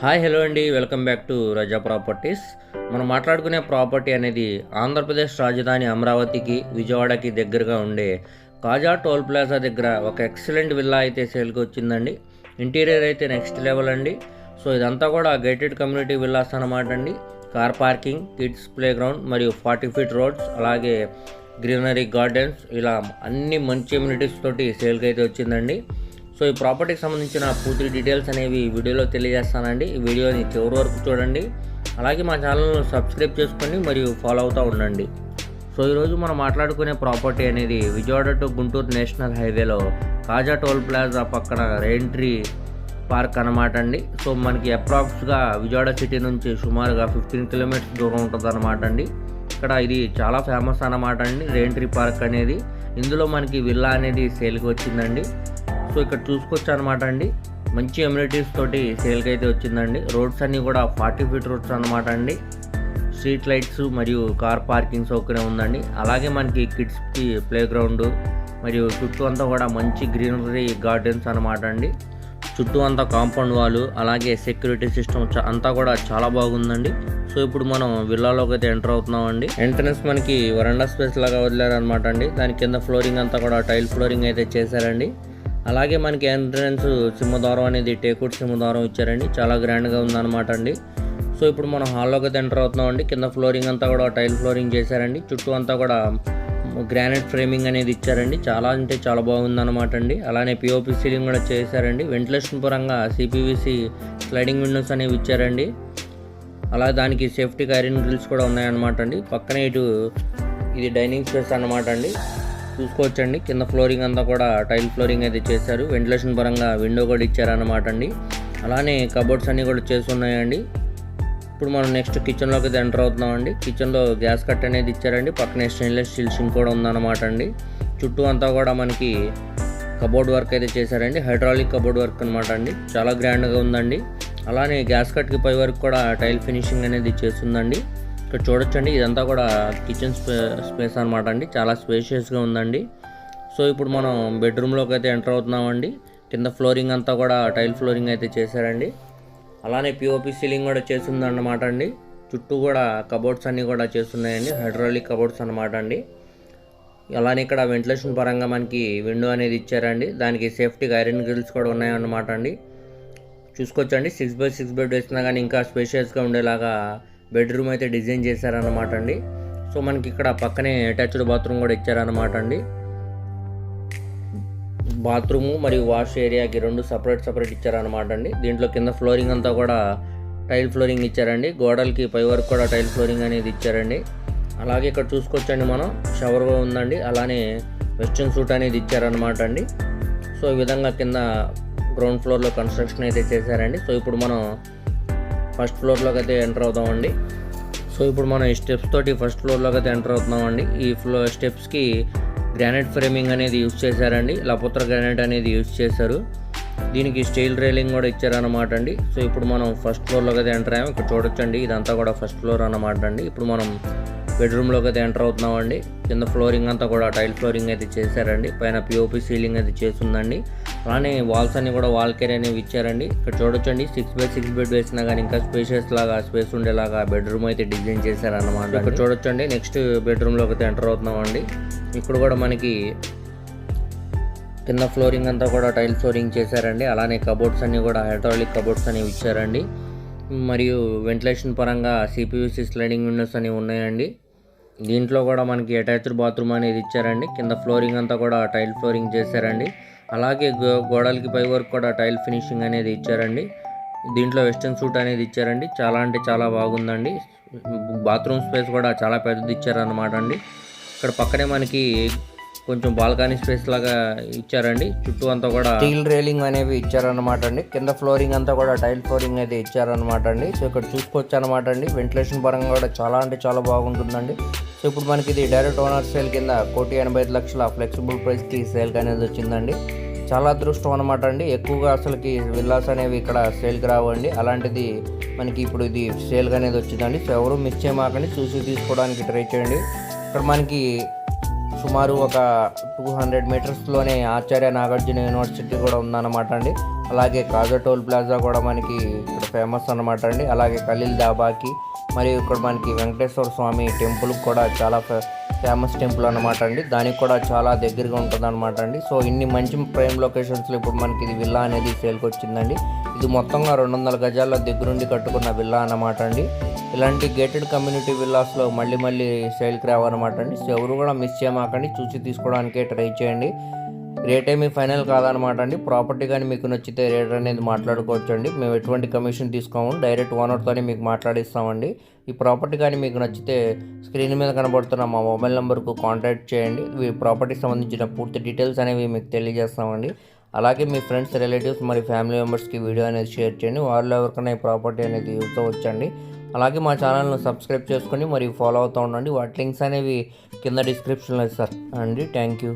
Hi hello అండి. Welcome back to Raza properties. మనం మాట్లాడుకునే ప్రాపర్టీ అనేది ఆంధ్రప్రదేశ్ రాజధాని అమరావతికి విజయవాడకి దగ్గరగా ఉండే కాజా టోల్ ప్లాజా దగ్గర ఒక ఎక్సలెంట్ విల్లా అయితే సేల్కి వచ్చిందండి. ఇంటీరియర్ అయితే నెక్స్ట్ లెవెల్ అండి. సో ఇదంతా కూడా గేటెడ్ కమ్యూనిటీ విల్లాస్ అన్నమాట అండి. Car parking kids play ground మరియు ఫార్టీ ఫీట్ రోడ్స్ అలాగే గ్రీనరీ గార్డెన్స్ ఇలా అన్ని మంచి ఇమ్యూనిటీస్ తోటి సేల్కి అయితే వచ్చిందండి. సో ఈ ప్రాపర్టీకి సంబంధించిన పూర్తి డీటెయిల్స్ అనేవి ఈ వీడియోలో తెలియజేస్తానండి. ఈ వీడియోని చివరి వరకు చూడండి. అలాగే మా ఛానల్ను సబ్స్క్రైబ్ చేసుకొని మరియు ఫాలో అవుతూ ఉండండి. సో ఈరోజు మనం మాట్లాడుకునే ప్రాపర్టీ అనేది విజయవాడ టు గుంటూరు నేషనల్ హైవేలో కాజా టోల్ ప్లాజా పక్కన రెయింట్రీ పార్క్ అనమాట అండి. సో మనకి అప్రాక్స్గా విజయవాడ సిటీ నుంచి సుమారుగా ఫిఫ్టీన్ కిలోమీటర్స్ దూరం ఉంటుంది అనమాట అండి. ఇక్కడ ఇది చాలా ఫేమస్ అన్నమాట అండి రెయింట్రీ పార్క్ అనేది. ఇందులో మనకి విల్లా అనేది సేల్కి వచ్చిందండి. సో ఇక్కడ చూసుకోవచ్చు అనమాట అండి. మంచి ఎమ్యూనిటీస్ తోటి సేల్కి అయితే వచ్చిందండి. రోడ్స్ అన్నీ కూడా ఫార్టీ ఫీట్ రోడ్స్ అనమాట అండి. స్ట్రీట్ లైట్స్ మరియు కార్ పార్కింగ్ సౌకర్యం ఉందండి. అలాగే మనకి కిడ్స్కి ప్లే గ్రౌండ్ మరియు చుట్టూ అంతా కూడా మంచి గ్రీనరీ గార్డెన్స్ అనమాట అండి. చుట్టూ అంతా కాంపౌండ్ వాళ్ళు అలాగే సెక్యూరిటీ సిస్టమ్ అంతా కూడా చాలా బాగుందండి. సో ఇప్పుడు మనం విల్లాలోకి అయితే ఎంటర్ అవుతున్నామండి. ఎంట్రన్స్ మనకి వరండా స్పేస్ లాగా వదిలేరనమాట అండి. దాని కింద ఫ్లోరింగ్ అంతా కూడా టైల్ ఫ్లోరింగ్ అయితే చేశారండి. అలాగే మనకి ఎంట్రన్స్ సింహద్వారం అనేది టేకూట్ సింహద్వారం ఇచ్చారండి. చాలా గ్రాండ్గా ఉందన్నమాట అండి. సో ఇప్పుడు మనం హాల్లోకి ఎంటర్ అవుతున్నాం అండి కింద ఫ్లోరింగ్ అంతా కూడా టైల్ ఫ్లోరింగ్ చేశారండి. చుట్టూ అంతా కూడా గ్రానైట్ ఫ్రేమింగ్ అనేది ఇచ్చారండి. చాలా అంటే చాలా బాగుందన్నమాట అండి. అలానే పిఓపి సీలింగ్ కూడా చేశారండి. వెంటిలేషన్ పరంగా సిపివిసి స్లైడింగ్ విండోస్ అనేవి ఇచ్చారండి. అలా దానికి సేఫ్టీ ఐరన్ గ్రిల్స్ కూడా ఉన్నాయన్నమాట అండి. పక్కనే ఇటు ఇది డైనింగ్ స్పేస్ అన్నమాట అండి. చూసుకోవచ్చండి. కింద ఫ్లోరింగ్ అంతా కూడా టైల్ ఫ్లోరింగ్ అయితే చేశారు. వెంటిలేషన్ పరంగా విండో కూడా ఇచ్చారన్నమాట అండి అలానే కబోర్డ్స్ అన్నీ కూడా చేసి ఉన్నాయండి ఇప్పుడు మనం నెక్స్ట్ కిచెన్లోకి అయితే ఎంటర్ అవుతున్నామండి. కిచెన్లో గ్యాస్ కట్ అనేది ఇచ్చారండి. పక్కనే స్టెయిన్లెస్ స్టీల్ సింక్ కూడా ఉందన్నమాట అండి చుట్టూ అంతా కూడా మనకి కబోర్డ్ వర్క్ అయితే చేశారండి. హైడ్రాలిక్ కబోర్డ్ వర్క్ అనమాట అండి చాలా గ్రాండ్గా ఉందండి. అలానే గ్యాస్ కట్కి పై వరకు కూడా టైల్ ఫినిషింగ్ అనేది చేస్తుందండి. ఇక్కడ చూడొచ్చండి. ఇదంతా కూడా కిచెన్ స్పే స్పేస్ అనమాట అండి. చాలా స్పేషియస్గా ఉందండి. సో ఇప్పుడు మనం బెడ్రూమ్లోకి అయితే ఎంటర్ అవుతున్నామండి. కింద ఫ్లోరింగ్ అంతా కూడా టైల్ ఫ్లోరింగ్ అయితే చేశారండి. అలానే పిఓపి సీలింగ్ కూడా చేసిందన్నమాట అండి. చుట్టూ కూడా కబోర్డ్స్ అన్నీ కూడా చేస్తున్నాయండి. హైడ్రాలిక్ కబోర్డ్స్ అనమాట అండి. అలానే ఇక్కడ వెంటిలేషన్ పరంగా మనకి విండో అనేది ఇచ్చారండి. దానికి సేఫ్టీ ఐరన్ గ్రిల్స్ కూడా ఉన్నాయన్నమాట అండి. చూసుకోవచ్చండి. సిక్స్ బై సిక్స్ బెడ్ వేసినా కానీ ఇంకా స్పేషియస్గా ఉండేలాగా బెడ్రూమ్ అయితే డిజైన్ చేశారన్నమాట అండి. సో మనకి ఇక్కడ పక్కనే అటాచ్డ్ బాత్రూమ్ కూడా ఇచ్చారన్నమాట అండి. బాత్రూము మరియు వాష్ ఏరియాకి రెండు సపరేట్ సపరేట్ ఇచ్చారన్నమాట అండి. దీంట్లో కింద ఫ్లోరింగ్ అంతా కూడా టైల్ ఫ్లోరింగ్ ఇచ్చారండి. గోడలకి పై వరకు కూడా టైల్ ఫ్లోరింగ్ అనేది ఇచ్చారండి. అలాగే ఇక్కడ చూసుకోవచ్చండి మనం. షవర్ ఉందండి. అలానే వెస్ట్రన్ సూట్ అనేది ఇచ్చారనమాట అండి. సో ఈ విధంగా కింద గ్రౌండ్ ఫ్లోర్లో కన్స్ట్రక్షన్ అయితే చేశారండి. సో ఇప్పుడు మనం ఫస్ట్ ఫ్లోర్లోకి అయితే ఎంటర్ అవుతామండి. సో ఇప్పుడు మనం ఈ స్టెప్స్ తోటి ఫస్ట్ ఫ్లోర్లోకి అయితే ఎంటర్ అవుతున్నామండి. ఈ ఫ్లో స్టెప్స్కి గ్రానైట్ ఫ్రేమింగ్ అనేది యూజ్ చేశారండి. లపోత్ర గ్రానైట్ అనేది యూస్ చేశారు. దీనికి స్టీల్ రైలింగ్ కూడా ఇచ్చారన్నమాట అండి. సో ఇప్పుడు మనం ఫస్ట్ ఫ్లోర్లోకి అయితే ఎంటర్ అయ్యాం. ఇక్కడ చూడొచ్చండి ఇదంతా కూడా ఫస్ట్ ఫ్లోర్ అన్నమాట అండి. ఇప్పుడు మనం బెడ్రూమ్లోకి అయితే ఎంటర్ అవుతున్నామండి. కింద ఫ్లోరింగ్ అంతా కూడా టైల్ ఫ్లోరింగ్ అయితే చేశారండి. పైన పిఓపి సీలింగ్ అయితే చేస్తుందండి అలానే వాల్స్ అన్ని కూడా వాల్ కేర్ అనేవి ఇచ్చారండి. ఇక్కడ చూడొచ్చండి సిక్స్ బై సిక్స్ బెడ్ వేసినా కానీ ఇంకా స్పేషియస్ లాగా స్పేస్ ఉండేలాగా బెడ్రూమ్ అయితే డిజైన్ చేశారన్నమాట. ఇక్కడ చూడొచ్చండి నెక్స్ట్ బెడ్రూమ్లోకి అయితే ఎంటర్ అవుతున్నామండి. ఇక్కడ కూడా మనకి కింద ఫ్లోరింగ్ అంతా కూడా టైల్ ఫ్లోరింగ్ చేశారండి. అలానే కబోర్డ్స్ అన్నీ కూడా హైడ్రాలిక్ కబోర్డ్స్ అనేవి ఇచ్చారండి. మరియు వెంటిలేషన్ పరంగా సిపియూసి స్లైడింగ్ విండోస్ అనేవి ఉన్నాయండి. దీంట్లో కూడా మనకి అటాచ్డ్ బాత్రూమ్ అనేది ఇచ్చారండి. కింద ఫ్లోరింగ్ అంతా కూడా టైల్ ఫ్లోరింగ్ చేశారండి. అలాగే గో- గోడలకి పై వరకు కూడా టైల్ ఫినిషింగ్ అనేది ఇచ్చారండి. దీంట్లో వెస్టర్న్ సూట్ అనేది ఇచ్చారండి. చాలా అంటే చాలా బాగుందండి. బాత్రూమ్ స్పేస్ కూడా చాలా పెద్దది ఇచ్చారన్నమాట అండి. ఇక్కడ పక్కనే మనకి కొంచెం బాల్కనీ స్పేస్ లాగా ఇచ్చారండి. చుట్టూ అంతా కూడా స్టీల్ రైలింగ్ అనేవి ఇచ్చారన్నమాట అండి. కింద ఫ్లోరింగ్ అంతా కూడా టైల్ ఫ్లోరింగ్ అయితే ఇచ్చారన్నమాట అండి. సో ఇక్కడ చూసుకోవచ్చు అనమాట అండి. వెంటిలేషన్ పరంగా కూడా చాలా అంటే చాలా బాగుంటుందండి. సో ఇప్పుడు మనకి ఇది డైరెక్ట్ ఓనర్ సేల్ కింద కోటి ఎనభై ఐదు లక్షల ఫ్లెక్సిబుల్ ప్రైస్కి సేల్ అనేది వచ్చిందండి. చాలా అదృష్టం అనమాట అండి. ఎక్కువగా అసలుకి విల్లాస్ అనేవి ఇక్కడ సేల్కి రావండి. అలాంటిది మనకి ఇప్పుడు ఇది సేల్గా అనేది వచ్చిందండి. సో ఎవరు మిస్ చేయమాకండి. చూసి తీసుకోవడానికి ట్రై చేయండి. ఇక్కడ మనకి సుమారు ఒక టూ హండ్రెడ్ మీటర్స్లోనే ఆచార్య నాగార్జున యూనివర్సిటీ కూడా ఉందన్నమాట అండి. అలాగే కాజా టోల్ ప్లాజా కూడా మనకి ఇక్కడ ఫేమస్ అన్నమాట అండి. అలాగే ఖలీల్ దాబాకి మరియు ఇక్కడ మనకి వెంకటేశ్వర స్వామి టెంపుల్ కూడా చాలా ఫే ఫేమస్ టెంపుల్ అనమాట అండి. దానికి కూడా చాలా దగ్గరగా ఉంటుంది అనమాట అండి. సో ఇన్ని మంచి ప్రైమ్ లొకేషన్స్లో ఇప్పుడు మనకి ఇది విల్లా అనేది సేల్కి వచ్చిందండి ఇది మొత్తంగా రెండు వందల గజాల దగ్గరుండి కట్టుకున్న విల్లా అన్నమాట అండి. ఇలాంటి గేటెడ్ కమ్యూనిటీ విల్లాస్లో మళ్ళీ మళ్ళీ సేల్కి రావన్నమాట అండి. సో ఎవరు కూడా మిస్ చేయమాకండి. చూసి తీసుకోవడానికే ట్రై చేయండి. రేట్ మీ ఫైనల్ కాదనమాట అండి. ప్రాపర్టీ కానీ మీకు నచ్చితే రేట్ అనేది మాట్లాడుకోవచ్చు అండి మేము ఎటువంటి కమిషన్ తీసుకోము. డైరెక్ట్ ఓనర్తోనే మీకు మాట్లాడిస్తామండి. ఈ ప్రాపర్టీ కానీ మీకు నచ్చితే స్క్రీన్ మీద కనబడుతున్న మా మొబైల్ నెంబర్కు కాంటాక్ట్ చేయండి. ఈ ప్రాపర్టీకి సంబంధించిన పూర్తి డీటెయిల్స్ అనేవి మీకు తెలియజేస్తామండి. అలాగే మీ ఫ్రెండ్స్ రిలేటివ్స్ మరి ఫ్యామిలీ మెంబర్స్కి వీడియో అనేది షేర్ చేయండి. వాళ్ళు ఎవరికైనా ఈ ప్రాపర్టీ అనేది యూజ్ అవ్వచ్చండి. అలాగే మా ఛానల్ను సబ్స్క్రైబ్ చేసుకొని మరియు ఫాలో అవుతూ ఉండండి. వాటి లింక్స్ అనేవి కింద డిస్క్రిప్షన్లో ఇస్తారు అండి థ్యాంక్ యూ.